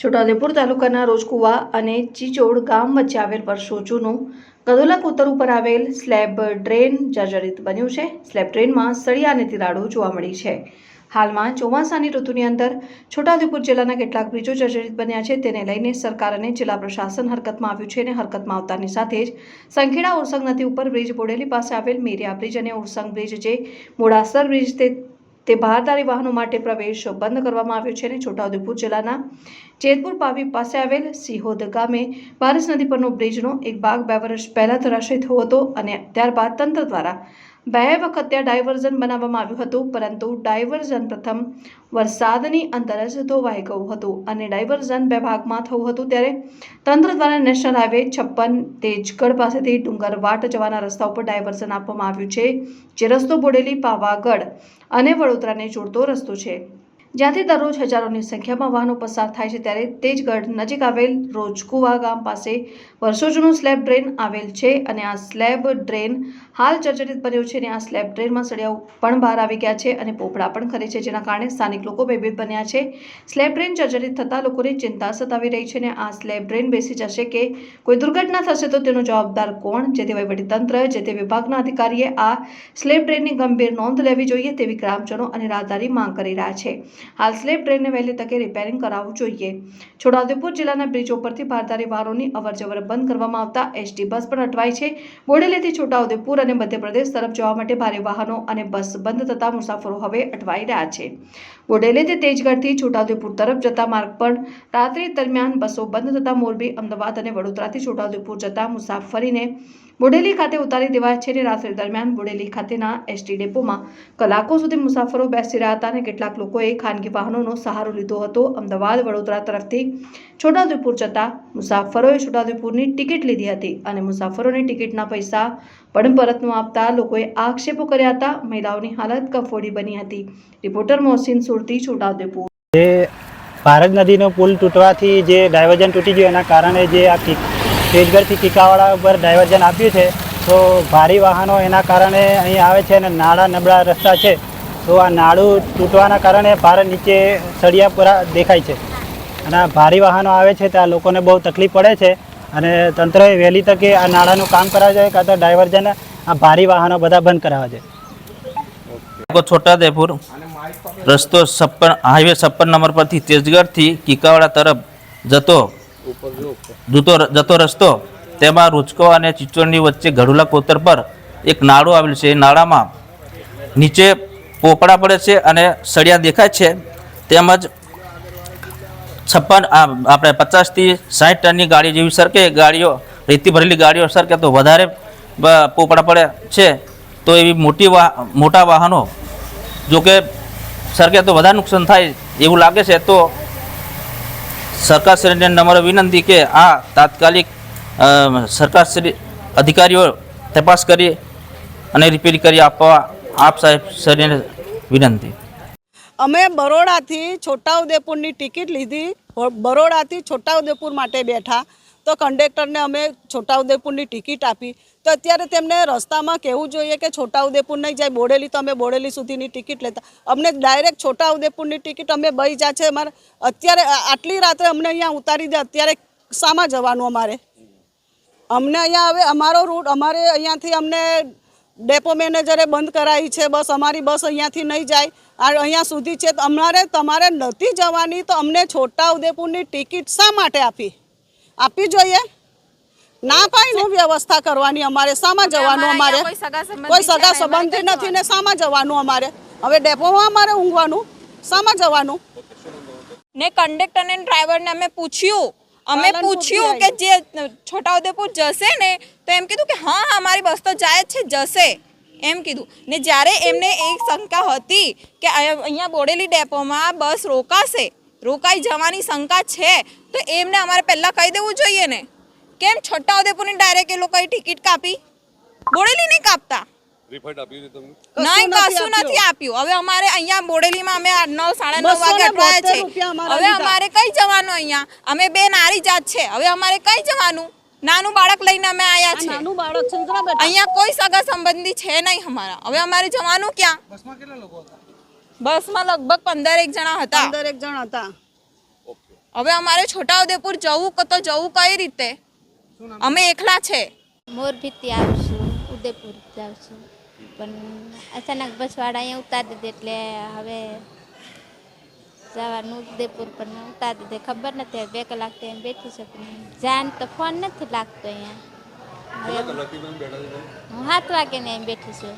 છોટાઉદેપુર તાલુકાના રોજકુવા અને ચીચોડ ગામ વચ્ચે આવેલ વર્ષો જૂનું ગદોલા કોતર ઉપર આવેલ સ્લેબ ડ્રેન જર્જરિત બન્યું છે. સ્લેબ ડ્રેનમાં સળિયા અને તિરાડો જોવા મળી છે. હાલમાં ચોમાસાની ઋતુની અંદર છોટાઉદેપુર જિલ્લાના કેટલાક બ્રિજો જર્જરિત બન્યા છે. તેને લઈને સરકાર અને જિલ્લા પ્રશાસન હરકતમાં આવ્યું છે અને હરકતમાં આવતાની સાથે જ સંખેડા ઓરસંગ નદી ઉપર બ્રિજ બોડેલી પાસે આવેલ મેરિયા બ્રિજ અને ઓરસંગ બ્રિજ જે મોડાસર બ્રિજ તે તે બહારદારી વાહનો માટે પ્રવેશ બંધ કરવામાં આવ્યો છે અને છોટાઉદેપુર જિલ્લાના જેતપુર પાવી પાસે આવેલ સિહોદ ગામે બારસ નદી પરનો બ્રિજનો એક ભાગ બે વર્ષ પહેલા ધરાશય થયો હતો અને ત્યારબાદ તંત્ર દ્વારા બે વખત ત્યાં ડાયવર્ઝન બનાવવામાં આવ્યું હતું, પરંતુ ડાયવર્ઝન પ્રથમ વરસાદની અંદર જ ધોવાઈ ગયું હતું અને ડાયવર્ઝન બે ભાગમાં થયું હતું. ત્યારે તંત્ર દ્વારા નેશનલ હાઈવે છપ્પન તેજગઢ પાસેથી ડુંગરવાટ જવાના રસ્તા ઉપર ડાયવર્ઝન આપવામાં આવ્યું છે, જે રસ્તો બોડેલી, પાવાગઢ અને વડોદરાને જોડતો રસ્તો છે. જ્યાંથી દરરોજ હજારોની સંખ્યામાં વાહનો પસાર થાય છે, ત્યારે તેજગઢ નજીક આવેલ રોજકુવા ગામ પાસે વર્ષો જૂનું સ્લેબ ડ્રેન આવેલ છે અને આ સ્લેબ ડ્રેન હાલ જર્જરિત બન્યો છે અને આ સ્લેબ ડ્રેનમાં સળિયાઓ પણ બહાર આવી ગયા છે અને પોપડા પણ ખરે છે, જેના કારણે સ્થાનિક લોકો ભયભીત બન્યા છે. સ્લેબ ડ્રેન જર્જરિત થતાં લોકોને ચિંતા સતાવી રહી છે અને આ સ્લેબ ડ્રેન બેસી જશે કે કોઈ દુર્ઘટના થશે તો તેનો જવાબદાર કોણ? જે તે વહીવટીતંત્ર, જે તે વિભાગના અધિકારીએ આ સ્લેબ ડ્રેનની ગંભીર નોંધ લેવી જોઈએ તેવી ગ્રામજનો અને રાહદારી માંગ કરી રહ્યા છે. હાલ સ્લેબ ડ્રેનને વહેલી તકે રિપેરિંગ કરાવવું જોઈએ. છોટાઉદેપુર જિલ્લાના બ્રિજ ઉપરથી ભારદારી વારોની અવરજવર બંધ કરવામાં આવતા એસટી બસ પણ અટવાઈ છે. બોડેલીથી છોટાઉદેપુર અને મધ્યપ્રદેશ તરફ જવા માટે ભારે વાહનો અને બસ બંધ થતા મુસાફરો હવે અટવાઈ રહ્યા છે. બોડેલીથી તેજગઢથી છોટાઉદેપુર તરફ જતા માર્ગ પર રાત્રિ દરમિયાન બસો બંધ થતા મોરબી, અમદાવાદ અને વડોદરાથી છોટાઉદેપુર જતા મુસાફરીને બોડેલી ખાતે ઉતારી દેવાયા છે રાત્રે દરમિયાન. બોડેલી ખાતેના એસટી ડેપોમાં કલાકો સુધી મુસાફરો બેસી રહ્યા હતા અને કેટલાક લોકોએ ખાનગી વાહનોનો સહારો લીધો હતો. અમદાવાદ, વડોદરા તરફથી છોટાઉદેપુર જતા મુસાફરોએ છોટાઉદેપુરની ટિકિટ લીધી હતી અને મુસાફરોને ટિકિટના પૈસા પણ પરત ન આપતા લોકોએ આક્ષેપો કર્યા હતા. મહિલાઓની હાલત કફોડી બની હતી. રિપોર્ટર મોહસિન સુરતી, છોટાઉદેપુર. ભારત નદીનો પુલ તૂટવાથી જે ડાયવર્ઝન તૂટી ગયું એના કારણે જે આ તેજગઢથી ટીકાવાડા ઉપર ડાયવર્ઝન આપ્યું છે. તો ભારી વાહનો એના કારણે અહીં આવે છે અને નાળા નબળા રસ્તા છે. તો આ નાળું તૂટવાના કારણે ભારે નીચે સળિયા પૂરા દેખાય છે. અને આ ભારી વાહનો આવે છે ત્યાં લોકોને બહુ તકલીફ પડે છે. અને તંત્રએ વહેલી તકે આ નાળાનું કામ કરાવવા જોઈએ કાં તો ડાયવર્ઝન આ ભારી વાહનો બધા બંધ કરાવવા જોઈએ. છોટાદેપુર રસ્તો છપ્પન, હાઈવે છપ્પન નંબર પરથી તેજગઢથી કિકાવાડા તરફ જતો જતો જતો રસ્તો, તેમાં રૂચકો અને ચિચોડની વચ્ચે ગઢુલા કોતર પર એક નાળું આવેલું છે. એ નાળામાં નીચે પોપડા પડે છે અને સળિયા દેખાય છે. તેમજ છપ્પન આપણે પચાસથી સાઠ ટનની ગાડી જેવી સરકે ગાડીઓ, રેતી ભરેલી ગાડીઓ સરકે તો વધારે પોપડા પડે છે. તો એવી મોટી મોટા વાહનો જો કે સરકે તો વધારે નુકસાન થાય એવું લાગે છે. તો સરકારશ્રીને નમ્ર વિનંતી કે આ તાત્કાલિક સરકારશ્રી અધિકારીઓ તપાસ કરી અને રિપેર કરી આપવા, આપ સાહેબ શ્રીને વિનંતી. અમે બરોડાથી છોટાઉદેપુરની ટિકિટ લીધી. બરોડાથી છોટાઉદેપુર માટે બેઠા. તો કંડક્ટરને અમે છોટાઉદેપુરની ટિકિટ આપી. તો અત્યારે તેમને રસ્તામાં કહેવું જોઈએ કે છોટાઉદેપુર નહીં જાય, બોડેલી તો અમે બોડેલી સુધીની ટિકિટ લેતા. અમને ડાયરેક્ટ છોટાઉદેપુરની ટિકિટ અમે બઈ જા છે અમારે. અત્યારે આટલી રાત્રે અમને અહીંયા ઉતારી દે, અત્યારે શામાં જવાનું અમારે. અમને અહીંયા હવે અમારો રૂટ અમારે અહીંયાથી અમને ડેપો મેનેજરે બંધ કરાવી છે બસ અમારી બસ અહીંયાથી નહીં જાય. આ અહીંયા સુધી છે તો અમારે તમારે નથી જવાની તો અમને છોટા ઉદેપુરની ટિકિટ શા માટે આપી? આપવી જોઈએ? ના પાય હું વ્યવસ્થા કરવાની અમારે શામાં જવાનું અમારે કોઈ સગા સંબંધી નથી ને શામાં જવાનું અમારે. હવે ડેપોમાં અમારે ઊંઘવાનું શામાં જવાનું. ને કંડક્ટર ને ડ્રાઈવરને અમે પૂછ્યું અમે પૂછ્યું કે જે છોટાઉદેપુર જશે ને તો એમ કીધું કે હા અમારી બસ તો જાય જ છે જશે. એમ કીધું. ને જ્યારે એમને એક શંકા હતી કે અહીંયા અહીંયા બોડેલી ડેપોમાં બસ રોકાશે રોકાઈ જવાની શંકા છે તો એમને અમારે પહેલાં કહી દેવું જોઈએ ને. કેમ? છોટાઉદેપુરની ડાયરેક્ટ એ લોકોએ ટિકિટ કાપી. બોડેલી નહીં કાપતા. રિફંડ આપ્યું છે તમને? નહીં કશું નથી આપ્યું. હવે અમારે અહીંયા બોડેલીમાં અમે નવ સાડા નવ વાગે અટવાયા છે. હવે અમારે કઈ જવાનું અહીંયા? અમે બે નારી જાત છે. હવે અમારે કઈ જવાનું? નાનું બાળક લઈને અમે આયા છે નાનું બાળક છે. અહીંયા કોઈ સગા સંબંધી છે નહીં અમારા. હવે અમારે જવાનું ક્યાં? બસમાં લગભગ પંદર એક જણા હતા. પંદર એક જણા હતા. હવે અમારે છોટાઉદેપુર જવું ક તો જવું કઈ રીતે? અમે એકલા છે. મોરબીથી આવશું ઉદયપુર આવશું પણ અચાનક બસવાળા અહીંયા ઉતારી દીધે એટલે હવે જવાનું ઉદયપુર પણ ઉતારી દીધે. ખબર નથી બે કલાક તો એમ બેઠી છે પણ જાન તો ફોન નથી લાગતો અહીંયા. હું સાત વાગે ને એમ બેઠી છું.